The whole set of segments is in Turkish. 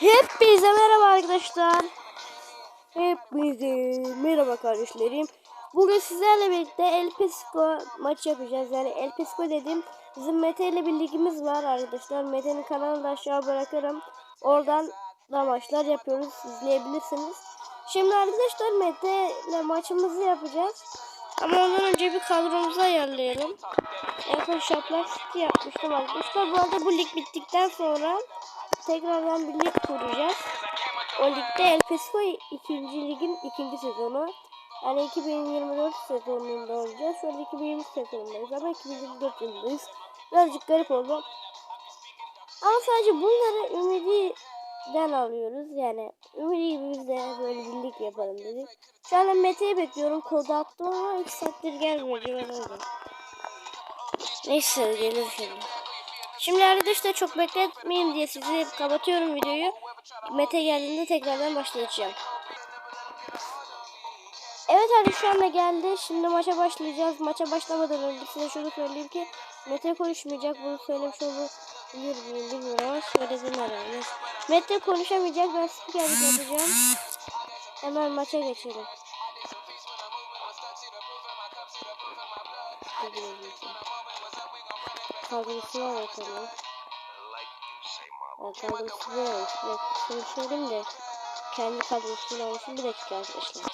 Hepinize merhaba arkadaşlar. Hepinize merhaba kardeşlerim. Bugün sizlerle birlikte El Pesico maç yapacağız. Yani El Pesico dedim. Bizim Mete ile bir ligimiz var arkadaşlar. Mete'nin kanalını da aşağı bırakırım. Oradan da maçlar yapıyoruz. İzleyebilirsiniz. Şimdi arkadaşlar Mete ile maçımızı yapacağız. Ama ondan önce bir kadromuzu ayarlayalım. En son şaplak yapmıştım arkadaşlar. Bu arada bu lig bittikten sonra tekrardan bir lig kuracağız. O ligde El Pesico 2. ligin ikinci sezonu. Yani 2024 sezonunda olacağız. Şu an 2020 sezonundayız ama 2024 yılındayız. Birazcık garip oldu. Ama sadece bunları Ümidi'den alıyoruz. Yani Ümidi gibi biz de böyle bir lig yapalım dedik. Şu anda Mete'yi bekliyorum. Kodu attı ama 2 saattir gelmiyor. Neyse gelir şimdi. Şimdi arkadaşlar çok bekletmeyeyim diye sizi kapatıyorum videoyu. Mete geldiğinde tekrardan başlayacağım. Evet abi şu anda geldi. Şimdi maça başlayacağız. Maça başlamadan önce size şunu söyleyeyim ki Mete konuşmayacak. Bunu söylemiş olabilir miyim bilmiyorum ama söyledim herhalde. Mete konuşamayacak. Ben spikerlik yapacağım. Hemen maça geçelim. Kadrosuna bakalım. Ya kadrosuna olmuş. Bir dakika şunu söyleyeyim de kendi kadrosuna olmuşum. Bir dakika arkadaşlar.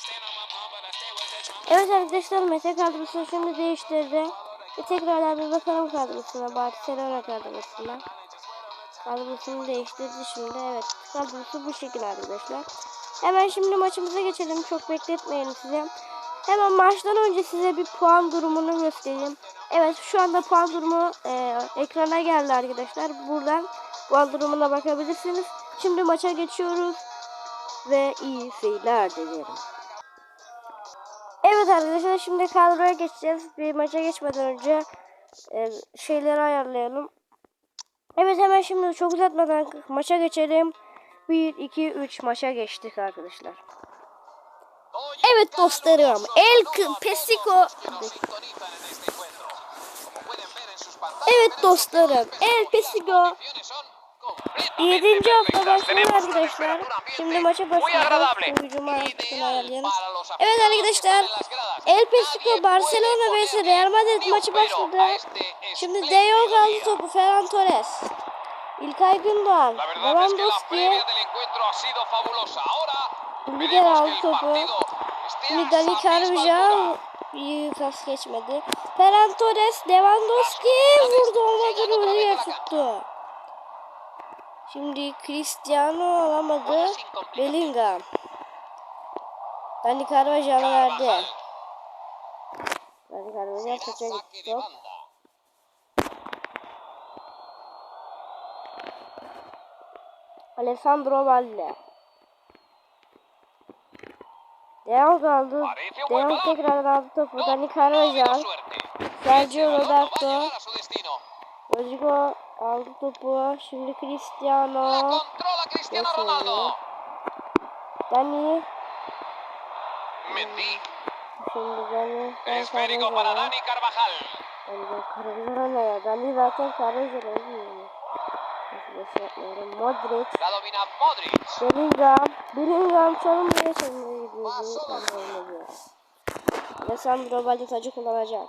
Evet arkadaşlar Mete kadrosunu şimdi değiştirdi. Bir tekrardan bir bakalım kadrosuna. Barcelona kadrosuna. Kadrosunu değiştirdi şimdi. Evet kadrosu bu şekilde arkadaşlar. Hemen şimdi maçımıza geçelim. Çok bekletmeyelim size. Hemen maçtan önce size bir puan durumunu göstereyim. Evet şu anda puan durumu e, ekrana geldi arkadaşlar. Buradan puan durumuna bakabilirsiniz. Şimdi maça geçiyoruz. Ve iyi seyirler dilerim. Evet arkadaşlar şimdi kadroya geçeceğiz. Bir maça geçmeden önce e, şeyleri ayarlayalım. Evet hemen şimdi çok uzatmadan maça geçelim. 1, 2, 3 maça geçtik arkadaşlar. Evet dostlarım. El Pesico. Evet dostlarım. El Pesico. 7. hafta başlıyor arkadaşlar. Şimdi maça. Hücuma ayarlayalım. Evet arkadaşlar. El Pesico Barcelona vs Real Madrid maçı başladı. Şimdi De Jong aldı topu. Ferran Torres. İlkay Gündoğan. Lewandowski. Lider aldı topu. Şimdi Dani Carvajal pas geçmedi. Ferran Torres Lewandowski vurdu olmadı Rudiger tuttu. Şimdi Cristiano alamadı. Bellingham. Dani Carvajal'a verdi. Dani Carvajal taça gitti top. Alessandro Valle. Devam aldı. Devam tekrar aldı topu. Dani Carvajal. Sergio Roberto. Rodrigo aldı topu. Şimdi Cristiano. Geçmedi. Dani. Şimdi Dani. Ben Carvajal'a. Dani ben Carvajal'a ne ya? Dani zaten Carvajal'a olmuyor. Nasıl yapmıyorum. Modric. Bellingham. Bellingham çalınmaya çalınmaya gidiyordu. Ama olmadı. Alessandro Balde tacı kullanacak.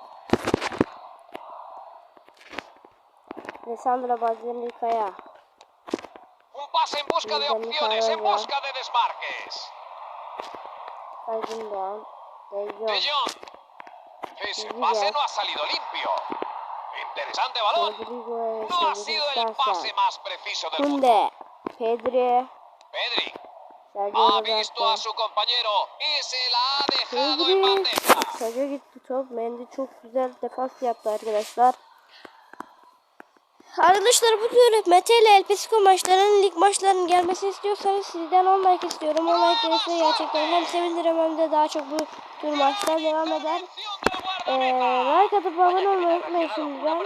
Alessandro Balde'nin ilkaya. Un pase en busca de opciones, en busca de desmarques. Doğan. De De Jong. Jong. Ese pase no ha salido limpio. Interesante balón. No ha sido el pase más preciso del mundo. Pedri. Pedri ha visto a su compañero y se la ha dejado en Pedri. bandeja. Taca gitti top. Mendy çok güzel defans yaptı arkadaşlar. Arkadaşlar bu tür Mete ile El Pesico maçlarının lig maçlarının gelmesini istiyorsanız sizden 10 like istiyorum. 10 like gelirse gerçekten hem sevinirim hem de daha çok bu tür maçlar devam eder. Ee, like atıp abone olmayı unutmayın şimdiden.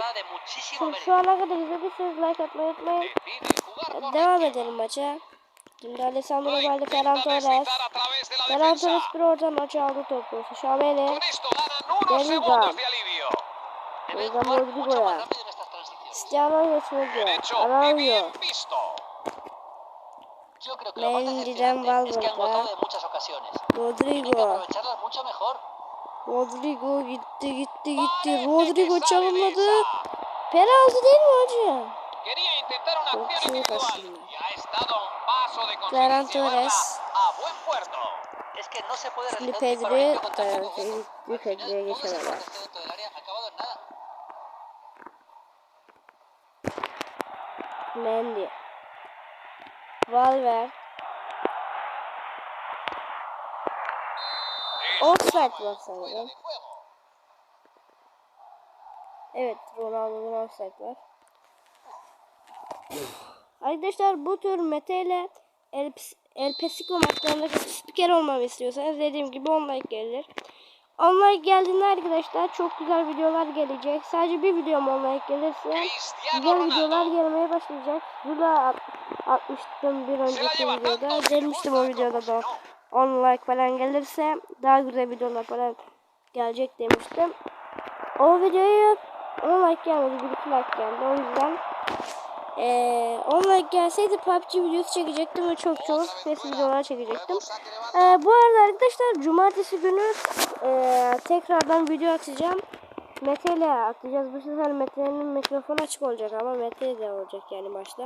şu ana kadar izlediyseniz like atmayı unutmayın. Devam edelim maça. Şimdi Alessandro Valde, Ferran Torres. Ferran. Torres bir oradan maçı aldı topu. Şameli. Con esto ganan unos Bellingham. segundos de alivio. Debe Bellingham jugar mucho Rodrigo'ya. Cristiano hecho y Araujo. bien visto. Yo creo que lo más Mendy'den decepcionante es que han Valverde. gozado de muchas ocasiones. Tienen que Rodrigo. Rodrigo gitti gitti gitti. Rodrigo esa. Penaltı değil mi hocam? Çok iyi individual Ferran Torres. a buen puerto. Es que no se puede Şimdi Pedri, bir Pedri'ye nada. Mendy. Valverde. Offside var sanırım. Evet Ronaldo'nun offside var. Arkadaşlar bu tür Mete ile El, El Pesico maçlarında spiker olmamı istiyorsanız dediğim gibi 10 like gelir. 10 like geldiğinde arkadaşlar çok güzel videolar gelecek. Sadece bir videom 10 like gelirse güzel videolar gelmeye başlayacak. Zula at, atmıştım bir önceki videoda. Demiştim o videoda da no. 10 like falan gelirse daha güzel videolar falan gelecek demiştim. O videoya 10 like gelmedi, 1 2 like geldi. O yüzden 10 like gelseydi PUBG videosu çekecektim ve çok çok ses videolar çekecektim. Eee, bu arada arkadaşlar cumartesi günü eee, tekrardan video atacağım. Mete ile atacağız. Bu sefer Mete'nin mikrofonu açık olacak ama Mete de olacak yani başta.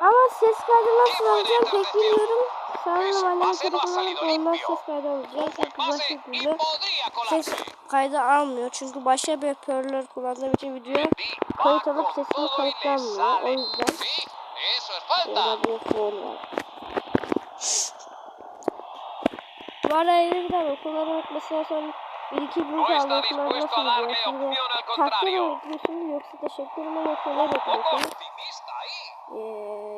Ama ses kaydı nasıl alacağım pek bilmiyorum. Sanırım annem telefonu alıp ondan ses kaydı alacağım. Y türlü podría ses kaydı almıyor. Çünkü başka bir hoparlör kullandığım için video kayıt alıp sesini kayıtlanmıyor. O yüzden. Orada bir sorun var. Arada yeniden okulları unutmasına son bir iki gün kaldı está okullar dispuesto a nasıl gidiyor? Şimdi takdir mi bekliyorsunuz yoksa teşekkür mü yoksa ne bekliyorsunuz? Ee,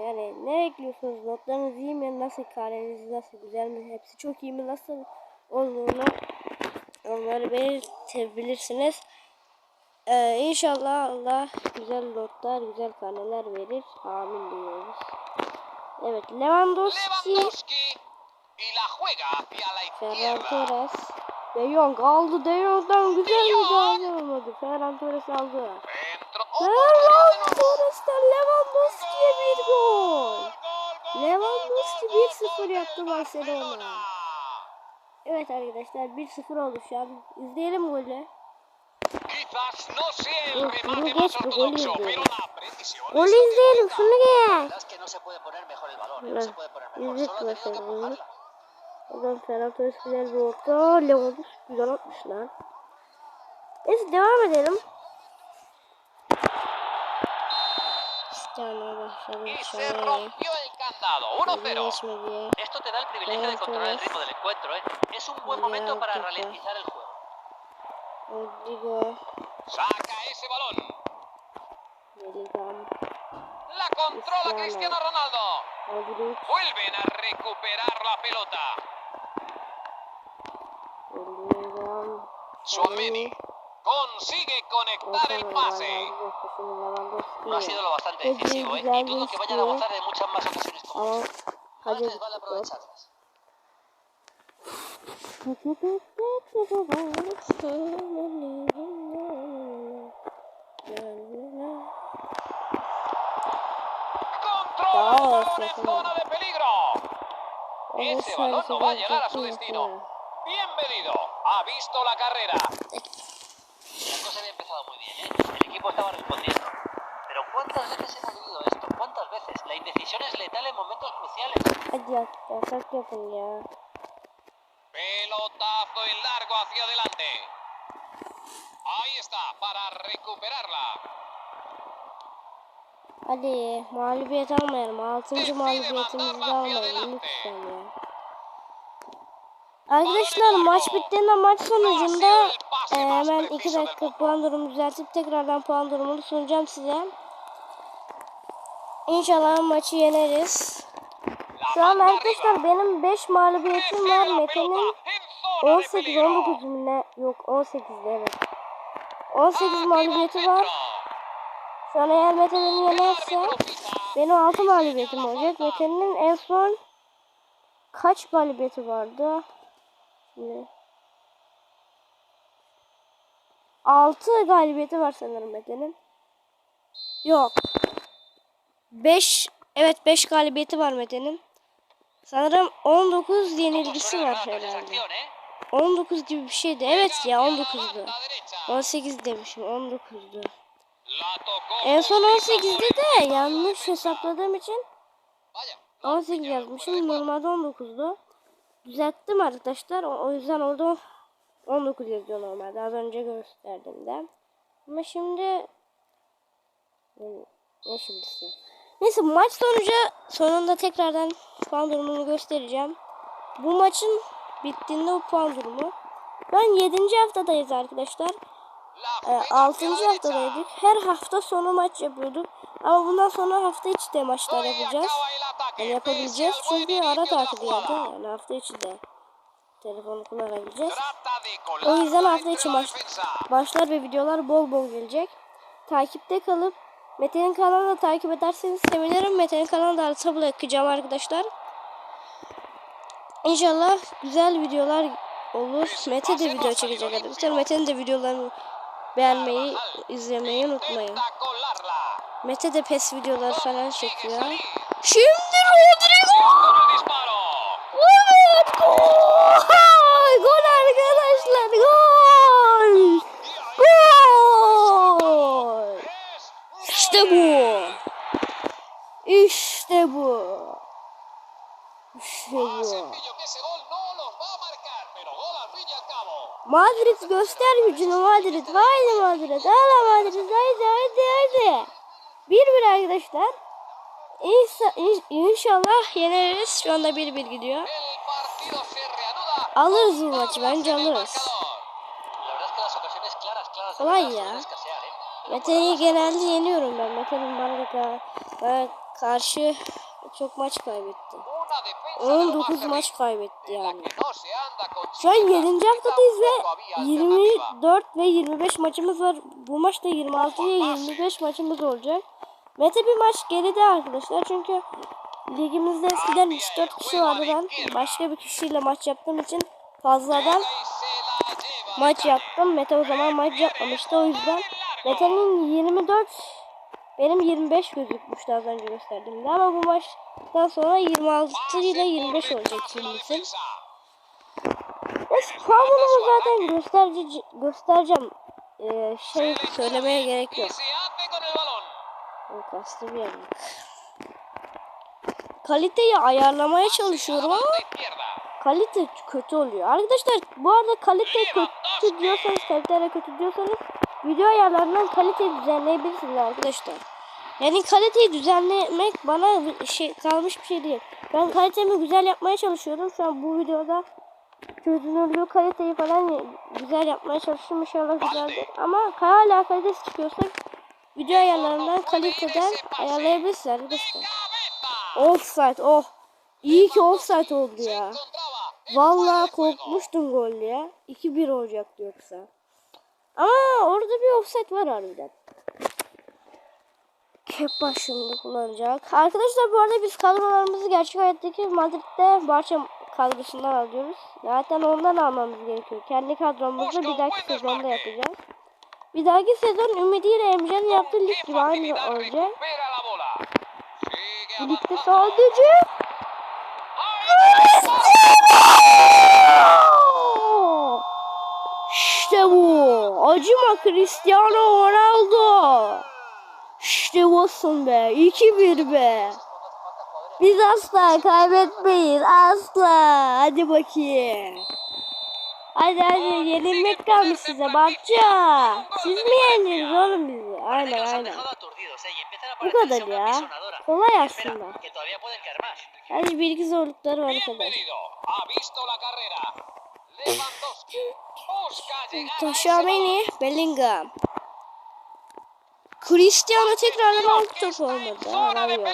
yani ne bekliyorsunuz? Notlarınız iyi mi? Nasıl kareniz nasıl güzel mi? Hepsi çok iyi mi? Nasıl olduğunu onları belirtebilirsiniz. Ee, inşallah Allah güzel notlar, güzel karneler verir. Amin diyoruz. Evet, Lewandowski, Lewandowski Ferran. Torres, De Jong aldı. De Jong'dan güzel bir müdahale olmadı. Ferran Torres aldı. Oh, Ferran. Torres'ten Lewandowski'ye bir gol. Lewandowski gol, gol, 1-0 gol yaptı Barcelona. Evet arkadaşlar 1-0 oldu şu an. İzleyelim golü. Bunu más geç bir gol ortodoxo, izleyelim. Golü izleyelim şunu ha tenido que mesela bunu. Oradan Ferran Torres güzel bir orta. Lewandowski güzel atmış lan. Neyse devam edelim. Cristiano başladı. Y se Şöyle. rompió el candado. 1-0. Geçmedi. Esto te da el privilegio de controlar el ritmo del encuentro, ¿eh? Es un buen momento para ralentizar el juego. Saca ese balón. La controla Cristiano. Ronaldo. Vuelven a recuperar la pelota. Suameni consigue conectar el pase. No ha sido lo bastante decisivo, ¿eh? Y dudo que vayan a gozar de muchas más ocasiones como esta. Les vale aprovecharlas. Controla el en zona de peligro. Ese balón no va a llegar a su destino. Bien medido. Ha visto la carrera. La cosa había empezado muy bien, ¿eh? El equipo estaba respondiendo. Pero ¿cuántas veces hemos vivido esto? ¿Cuántas veces? La indecisión es letal en momentos cruciales. Ya, yasak yapın ya. Pelotazo en largo hacia adelante. Ahí está, para recuperarla. Hadi mağlubiyet almayalım. Altıncı mağlubiyetimizi de almayalım lütfen ya. Arkadaşlar maç bittiğinde maç sonucunda e, hemen 2 dakika puan durumu düzeltip tekrardan puan durumunu sunacağım size. İnşallah maçı yeneriz. Şu an arkadaşlar benim 5 mağlubiyetim var. Mete'nin pelota en zona de 18 peligro. 19 mu ne? Yok 18'de evet. 18 mağlubiyeti var. Şu eğer Mete beni yenerse benim 6 mağlubiyetim olacak. Mete'nin en son kaç galibiyeti vardı? Şimdi 6 galibiyeti var sanırım Mete'nin. Yok. 5 Evet 5 galibiyeti var Mete'nin. Sanırım 19 yenilgisi var herhalde. acción, ¿eh? 19 gibi bir şeydi. Evet ya Envía la 19'du. banda derecha. 18 demişim 19'du. La tocó En son justicia 18'di por de yanlış hesapladığım için Vaya, 18 Piña yazmışım. Normalde 19'du. Düzelttim arkadaşlar. O, o yüzden orada 19 yazıyor normalde. Az önce gösterdiğimde. Ama şimdi ne, ne şimdi size? Neyse maç sonucu sonunda tekrardan puan durumunu göstereceğim. Bu maçın bittiğinde bu puan durumu. Ben 7. haftadayız arkadaşlar. La E, flecha 6. hacia la derecha. haftadaydık. Her hafta sonu maç yapıyorduk. Ama bundan sonra hafta içi de maçlar yapacağız. Yani yapabileceğiz buen çünkü ara tatil jugada. Yani hafta içi de telefonu kullanabileceğiz. O yüzden hafta içi defensa. maçlar ve videolar bol bol gelecek. Takipte kalıp Mete'nin kanalını da takip ederseniz sevinirim. Mete'nin kanalını da harita bırakacağım arkadaşlar. İnşallah güzel videolar olur. Mete de video çekecek arkadaşlar. Mete'nin de videolarını beğenmeyi, izlemeyi unutmayın. Mete de pes videoları falan çekiyor. Şimdi Rodrigo! Evet gol! Gol arkadaşlar gol! Gol! İşte bu. İşte bu. İşte bu. Madrid göster gücünü Madrid. Haydi Madrid. Hala Madrid. Haydi haydi haydi. Bir bir arkadaşlar. İnşa, in- inşallah yeneriz. Şu anda bir bir gidiyor. Alırız bu maçı. Bence alırız. Kolay ya. ¿eh? Mete'yi las genelde yeniyorum ben. Mete'nin bana, ka- bana karşı çok maç kaybetti. Una defensa de lo más 19 maç kaybetti yani. Şu an chiquitas, 7. y haftadayız ve tampoco había alternativa. 24 ve 25 maçımız var. Bu maçta 26 ve 25 maçımız olacak. Mete bir maç geride arkadaşlar çünkü ligimizde eskiden 3-4 kişi vardı ben başka bir kişiyle maç yaptığım için fazladan maç yaptım. Mete o zaman maç yapmamıştı o yüzden Mete'nin 24 benim 25 gözükmüştü az önce gösterdiğimde ama bu maçtan sonra 26 ile 25 olacak şimdisi. Neyse puanımı zaten gösterici, göstereceğim. Ee, şey söylemeye gerek yok. Y se hace con el balón. O kastı bir yerlik. Kaliteyi ayarlamaya çalışıyorum ama kalite kötü oluyor. Arkadaşlar bu arada kalite kötü diyorsanız, kaliteye kötü diyorsanız video ayarlarından kaliteyi düzenleyebilirsiniz arkadaşlar. Yani kaliteyi düzenlemek bana şey kalmış bir şey değil. Ben kalitemi güzel yapmaya çalışıyorum. Şu an bu videoda çözünürlüğü kaliteyi falan güzel yapmaya çalışıyorum. İnşallah güzeldir. Ama hala kalitesi çıkıyorsa video ayarlarından kaliteden ayarlayabilirsiniz arkadaşlar. Offside oh. İyi ki offside oldu ya. Vallahi korkmuştum gol ya. 2-1 olacaktı yoksa. Ama orada bir offside var harbiden. Kep başında kullanacak. Arkadaşlar bu arada biz kadrolarımızı gerçek hayattaki Madrid'de Barça kadrosundan alıyoruz. Zaten ondan almamız gerekiyor. Kendi kadromuzu bir dahaki sezonda yapacağız. Bir dahaki sezon ümidiyle Emre'nin yaptığı lig gibi aynı olacak. Bu ligde sadece İşte bu. Acıma Cristiano Ronaldo. İşte busun be. 2-1 be. Biz asla kaybetmeyiz. Asla. Hadi bakayım. Hadi hadi yenilmek kalmış size Barça. Siz mi yendiniz oğlum bizi? Aynen aynen. Bu kadar ya. Kolay aslında. Hadi bir iki zorlukları var kadar. Taşameni, Bellingham. Cristiano tekrardan altı top olmadı. Arıyor.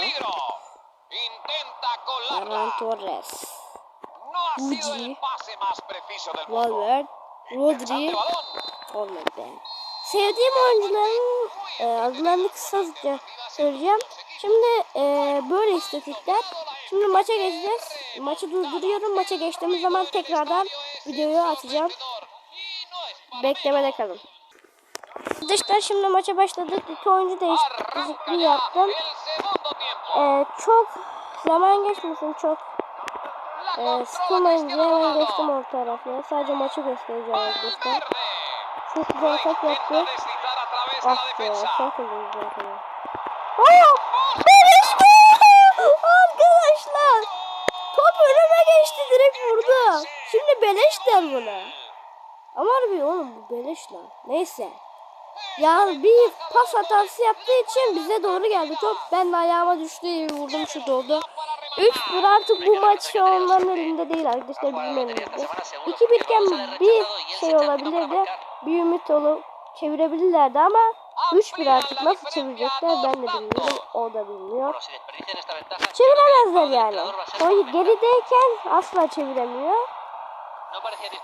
Ferran. Torres. Mundo. Valverde. Rodri. Olmadı. Sevdiğim oyuncuların e, adlarını kısaca söyleyeceğim. Şimdi e, böyle istatistikler. Şimdi maça geçeceğiz. Maçı durduruyorum. Maça geçtiğimiz zaman tekrardan videoyu açacağım. Beklemede kalın. Arkadaşlar şimdi maça başladık. İki oyuncu değişikliği yaptım. Ee, çok zaman geçmesin çok ee, sıkılmayın diye hemen geçtim orta tarafına. Sadece maçı göstereceğim arkadaşlar. Çok güzel atak yaptı. Ah be, atak oluyor zaten. Aa! Beleşti! Arkadaşlar! Top önüme geçti direkt vurdu. Şimdi beleş der buna. Ama harbi oğlum bu beleş lan. Neyse. Ya bir pas hatası yaptığı için bize doğru geldi top. Ben de ayağıma düştü vurdum şu oldu. 3-1 artık bu maç onların elinde değil arkadaşlar bizim elimizde. 2-1 iken bir şey olabilirdi. Bir ümit olup çevirebilirlerdi ama 3-1 artık nasıl çevirecekler ben de bilmiyorum. O da bilmiyor. Çeviremezler yani. O gerideyken asla çeviremiyor.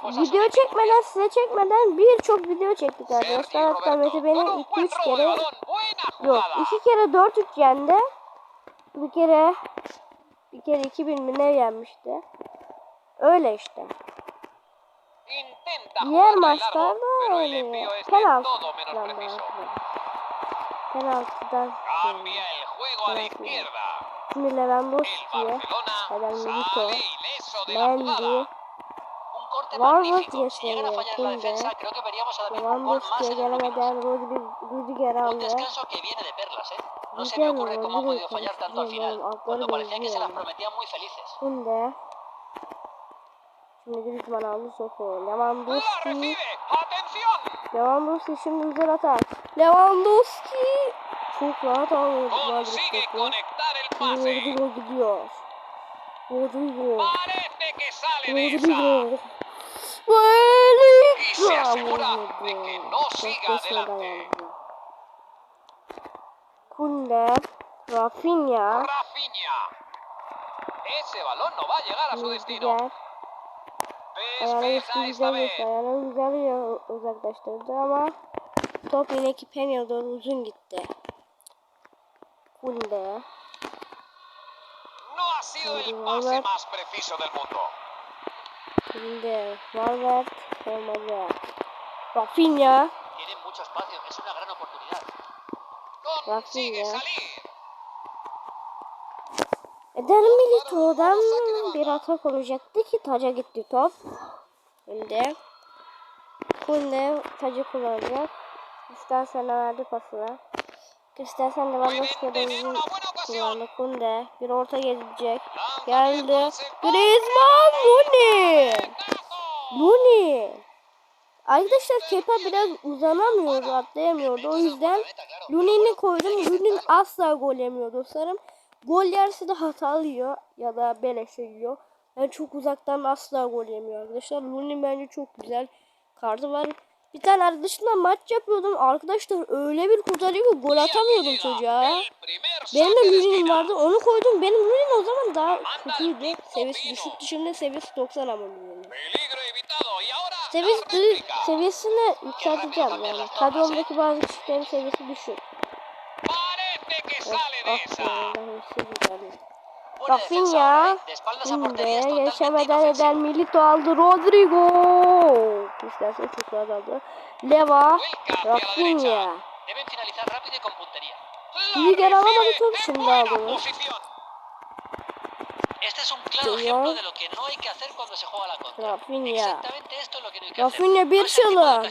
Video çekmeden size çekmeden birçok video çektik arkadaşlar. Hatta Mete beni con un buen 2-3 robo de kere yok jugada. 2 kere 4-3 yendi. Bir kere bir kere 2000 mi ne yenmişti. Öyle işte. Diğer maçlarda öyle. Penaltıdan. Cambia el juego a la Penaltı. izquierda. Şimdi Lewandowski'ye. Eden Milito. Mendy. jugada. Un corte Var mı magnífico. Si llegan a diye fallar en la Kunde. defensa, creo que veríamos ahora mismo un gol más Lewandowski'ye gelemeden Un aldı. No se me ocurre cómo han podido fallar tanto al final, cuando parecía que se las prometían muy felices. Şimdi Şimdi Griezmann aldı topu. La Lewandowski. Lewandowski şimdi güzel atar. Lewandowski. Çok rahat Madrid Consigue conectar el pase. Rodrigo gidiyor. Rodrigo. Parece que sale de esa. Rodrigo. Y se asegura de que no siga adelante. Kunde. Rafinha. Rafinha. Ese balón no va a llegar a su destino. Ayağını güzel geçti. Ayağını güzel uzaklaştırdı ama top yine Kipenya'ya doğru uzun gitti. Kunde. No ha sido el pase más preciso del mundo. Kunde. Valverde. Rafinha. Tienen mucho espacio, es una gran. Rafinha. salir. Eder Milito'dan bir atak olacaktı ki taca gitti top. Şimdi Kunde tacı kullanacak. İstersen verdi pasını. İstersen Lewandowski'ye de uzun kullandı. Kunde bir orta gelecek. Geldi. Griezmann Rooney. Rooney. Arkadaşlar Kepa biraz uzanamıyordu, atlayamıyordu. O yüzden Rooney'ni koydum. Rooney asla gol yemiyor dostlarım. Gol yerse de hata yiyor ya da beleşe yiyor. Yani çok uzaktan asla gol yemiyor arkadaşlar. Rooney bence çok güzel kartı var. Bir tane arkadaşımla maç yapıyordum. Arkadaşlar öyle bir kurtarıyor ki gol atamıyordum çocuğa. Benim de Rooney'im vardı. Onu koydum. Benim Rooney'im o zaman daha kötüydü. Seviyesi düşük düşünde seviyesi 90 ama Rooney'in. Peligro evitado y ahora la Seviyesi, seviyesini yükselteceğim yani. Kadromdaki bazı kişilerin seviyesi düşük. Rafinha. Şimdi inofensivo. eden Milito aldı. Rodrigo. İstersen çok rahat aldı. Leva. Rafinha. La Rüdiger alamadı en şimdi aldı. Este es un claro ejemplo de lo que no hay que hacer cuando se juega la contra. Rafinha. Exactamente esto es lo que no hay que hacer. Rafinha bir tipo de çalım.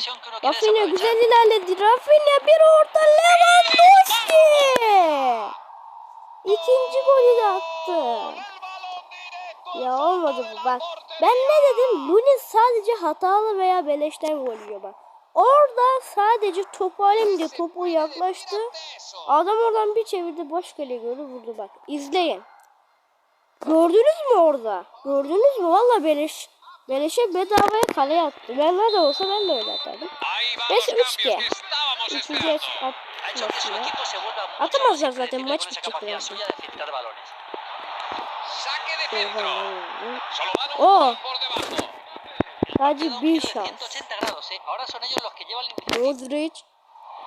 Rafinha güzel ilerledi. Rafinha bir orta Lewandowski. İkinci golü de attı. Ya olmadı bu bak. Ben ne dedim? Lunin sadece hatalı veya beleşten gol yiyor bak. Orada sadece topu alayım diye topu yaklaştı. Adam oradan bir çevirdi boş kale gördü vurdu bak. İzleyin. Gördünüz mü orada? Gördünüz mü? Valla beleş. Beleşe bedavaya kale attı. Ben ne de olsa ben de öyle atardım. Ahí van Beş los üç cambios ki. que estábamos İkinci atmasına. más zaten, maç bitecek birazdan. Oh. Sadece bir şans. 180 grados. Ahora son ellos los que llevan la iniciativa. Modric.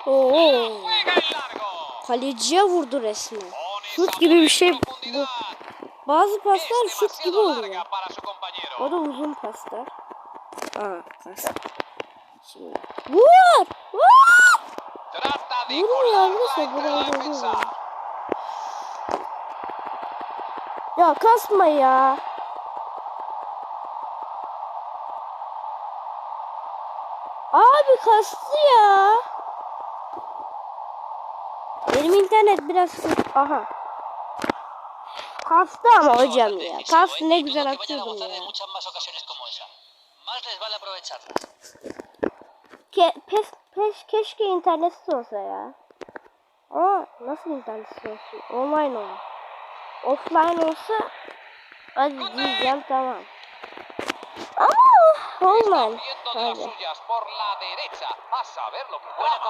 Oo. Kaleciye vurdu resmen. Şut gibi bir şey bu. Bazı paslar şut gibi oluyor. O da uzun paslar. Aa pas. Şimdi. Vur! Vur! Vurmuyor entre Buraya vurmuyor. Ya kasma ya. Abi kastı ya. Benim internet biraz sık- aha. Kastı ama hocam ya. Kastı ne güzel atıyordum ya. Ke pes, peş, keşke internetsiz olsa ya. Ama nasıl internetsiz olsun? Online olur. Offline olsa hadi diyeceğim tamam. Ama online. Hadi. Buena.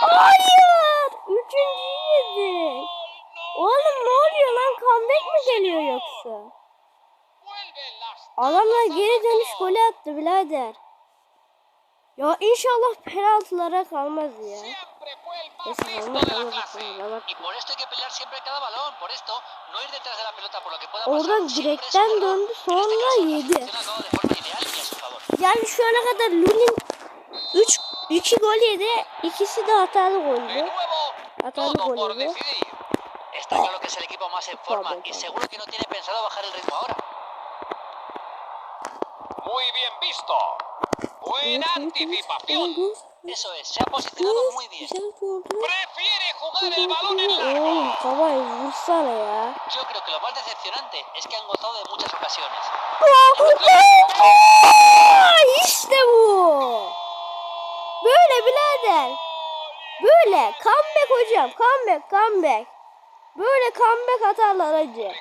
Hayır! Üçüncüyü yedik. Oğlum ne oluyor lan? Comeback mi geliyor yoksa? Adamlar geri dönüş golü attı birader. Ya inşallah penaltılara kalmaz ya. Oradan direkten döndü, sonra yedi. Yani şu ana kadar Lunin 3 2 gol yedi. İkisi de hatalı De goldü. nuevo, Hatalı todo gol por yedi. decidir. Está claro que es el equipo más en forma y seguro que no tiene pensado bajar el ritmo ahora. Muy bien visto. Buena anticipación. Eso es, se ha posicionado muy bien. Prefiere jugar el balón en largo. Yo creo que lo más decepcionante es que han gozado de muchas ocasiones. işte bu. Böyle birader. Böyle comeback hocam. Comeback comeback. Böyle comeback atarlar hacı.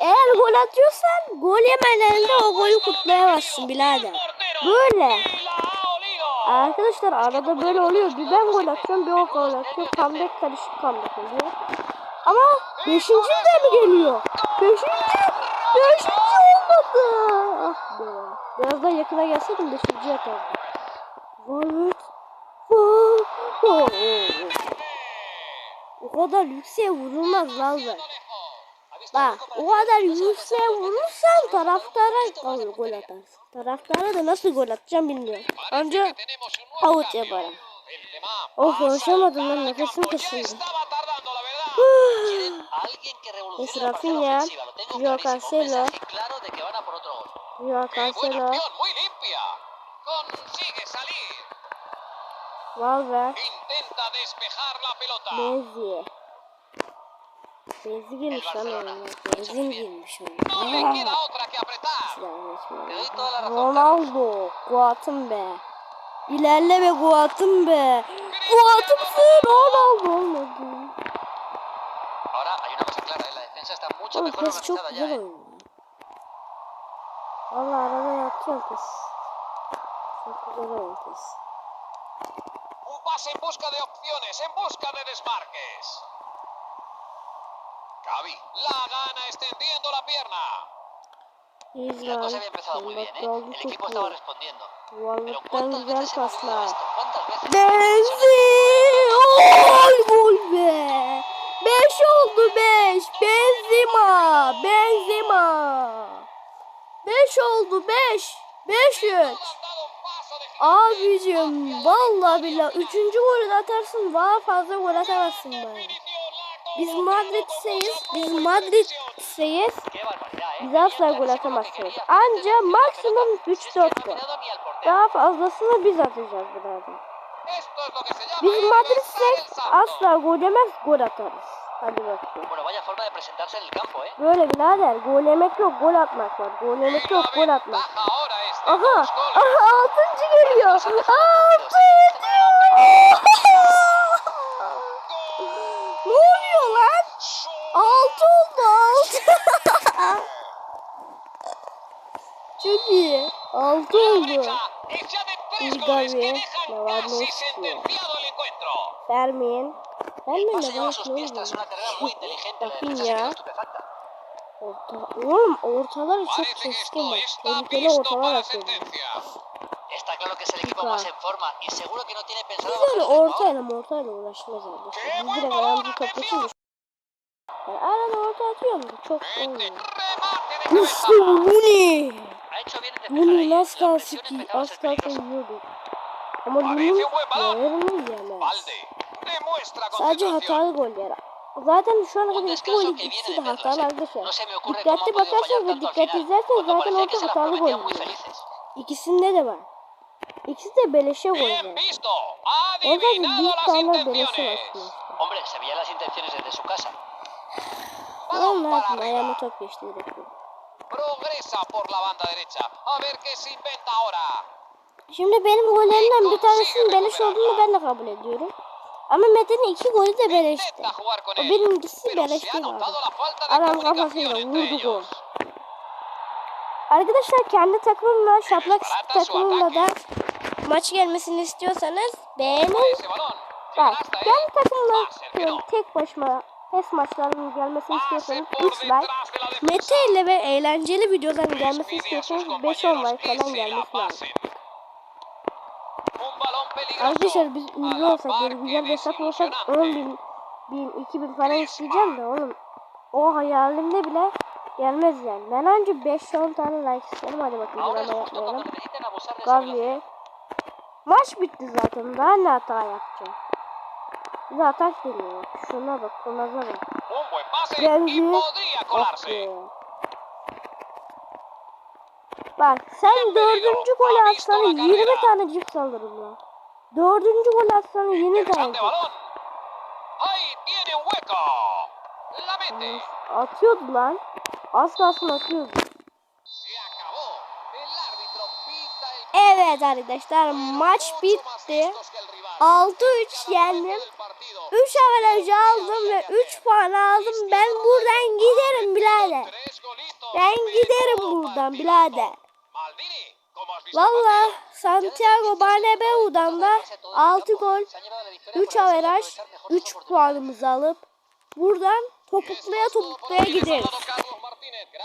Eğer gol atıyorsan gol yemelerinde o golü kutlayamazsın birader. Böyle. Arkadaşlar arada böyle oluyor. Bir ben gol atıyorum bir o gol atıyor. Comeback karışık comeback oluyor. Ama beşinci de mi geliyor? Beşinci. Beşinci olmadı. Ah be. Biraz daha yakına gelseydim beşinci yapardım. Val- Oh, oh, oh. O kadar yükseğe vurulmaz Valvet. Bak o kadar yükseğe vurursan taraftara gol, gol atarsın. Taraftara da nasıl gol atacağım bilmiyorum. Out cambio. yaparım. Pasa konuşamadım lan nefesim kesildi. estaba tardando, la verdad. Quieren a Valver, Intenta despejar la pelota. Benzi. Benzi girmiş lan oyuna. Benzin girmiş oyuna. Ronaldo, Guatım be. İlerle be Guatım be. Guatımsın Ronaldo olmadı. Ahora hay una cosa clara, ¿eh? la defensa está mucho Oğlum mejor pes çok organizada ya. güzel ¿eh? oynuyor. Valla arada yatıyorum pes. Çok güzel oyun pes. pase en busca de opciones, en busca de desmarques. Cavi la gana extendiendo la pierna. Y la cosa había empezado muy bien, ¿eh? El equipo estaba respondiendo. Pero ¿cuántas veces hemos vivido esto? ¿Cuántas veces? Benzema! 5 oldu 5. Benzema, Benzema. 5 oldu 5. 500. Abicim vallahi billahi üçüncü golü atarsın daha fazla gol atamazsın bana. Biz Madrid'seyiz. Biz Madrid'seyiz. Biz asla gol atamazsınız. Anca maksimum 3-4 gol. Daha fazlasını biz atacağız birader. Biz Madrid'sek asla gol yemez gol atarız. Hadi bakayım. Bueno, vaya forma de presentarse en el campo, ¿eh? Böyle birader gol yemek yok gol atmak var. Gol yemek yok gol atmak. Aha, aha altıncı geliyor. Altıncı. ne oluyor lan? Altı oldu altı. Çok iyi. Altı oldu. brecha es ya de tres Y goles Pase de lleva bak sus ne pies tras una carrera muy inteligente. La defensa se Rafinha. quedó estupefacta. Orta. Oğlum ortalar çok keskin bak. está Tehlikeli ortalar para atıyor. sentencia. Está claro que es el equipo Güzel. más en forma y seguro que no tiene pensado Biz bajar öyle el ritmo ahora. ortayla mortayla uğraşmaz arkadaşlar. ¡Qué Biz buen direkt balón! ayağımızı topla ¡Atención! Yani arada orta atıyorum da çok olmuyor. de cabeza. bu ne? Bunu La kalsın ki az kalsın yiyorduk. Ama Parece bunun Sadece hatalı goller. Zaten şu ana kadar iki gol ikisi de hatalı arkadaşlar. Dikkatli bakarsanız ve dikkatli izlerseniz zaten orada hatalı gol oluyor. İkisinde de var. İkisi de beleşe gol var. Orada büyük tane beleşe var. Hombre, se veían las intenciones desde su casa. Yapayım para ayağıma top geçti direkt. Progresa por la banda derecha. A ver qué se inventa ahora. Şimdi benim gollerimden bir tanesinin beleş olduğunu ben de kabul ediyorum. Ama Mete'nin iki golü de beleşti. O Pero se beleşti de Adam kafasıyla vurdu gol. Arkadaşlar kendi takımımla, şaplak takımımla da maç gelmesini istiyorsanız beğenin. Bak kendi Sergio. tek başıma PES maçlarının gelmesini istiyorsanız por 3 like. Mete ile ve eğlenceli videoların gelmesini istiyorsanız 5-10 compañeros like falan gelmesi lazım. pasen. Un balón peligroso. Arkadaşlar biz ünlü olsak böyle güzel bir hesap olsak desilusionante. 10 bin, bin, 2 bin falan isteyeceğim de oğlum. O hayalimde bile gelmez yani. Ben önce 5-10 tane like isterim hadi bakayım cuando yapmayalım. Gaviye. Maç bitti zaten. Daha ne hata yapacağım? Bir de atak deniyor. Şuna bak. Kurnaz'a bak. Geldi. y podría colarse. be. Bak sen dördüncü gol atsan 20 tane cips alırım ya. Dördüncü gol atsan 20 tane Interesante cips. balón. Ahí tiene un hueco. La mete. Atıyordu lan. Az kalsın atıyordu. Evet arkadaşlar maç bitti. listos que el rival. 6-3 yendim. Del partido. 3 averajı aldım ve 3 puan aldım. Ben buradan giderim birader. Ben giderim buradan birader. Maldini, Santiago Bernabeu'dan da 6 gol, 3 averaj, 3 puanımızı alıp buradan topuklaya topuklaya gideriz.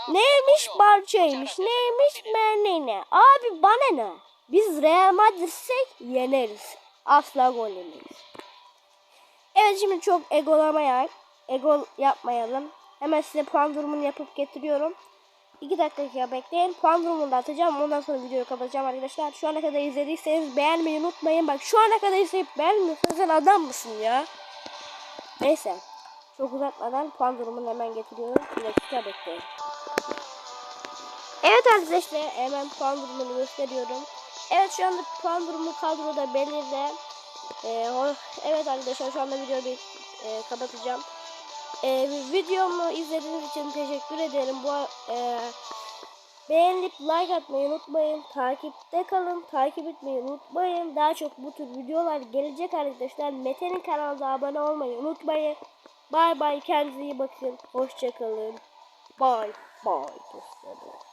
Neymiş. Barça'ymış, neymiş Mernine. Abi bana ne? Biz Real Madrid'sek yeneriz. Asla gol yemeyiz. Evet şimdi çok egolamayak, ego yapmayalım. Hemen size puan durumunu yapıp getiriyorum. 2 dakika bekleyin. Puan durumunu da atacağım. Ondan sonra videoyu kapatacağım arkadaşlar. Şu ana kadar izlediyseniz beğenmeyi unutmayın. Bak şu ana kadar izleyip beğenmiyorsan sen adam mısın ya? Neyse. Çok uzatmadan puan durumunu hemen getiriyorum. Bir dakika bekleyin. Evet arkadaşlar hemen puan durumunu gösteriyorum. Evet şu anda puan durumu kadroda belirli. Ee, ho- evet arkadaşlar şu anda videoyu bir, e, kapatacağım. Ee, videomu izlediğiniz için teşekkür ederim. Bu e, beğenip like atmayı unutmayın. Takipte kalın. Takip etmeyi unutmayın. Daha çok bu tür videolar gelecek arkadaşlar. Mete'nin kanalına abone olmayı unutmayın. Bay bay kendinize iyi bakın. Hoşçakalın. Bye bye dostlarım.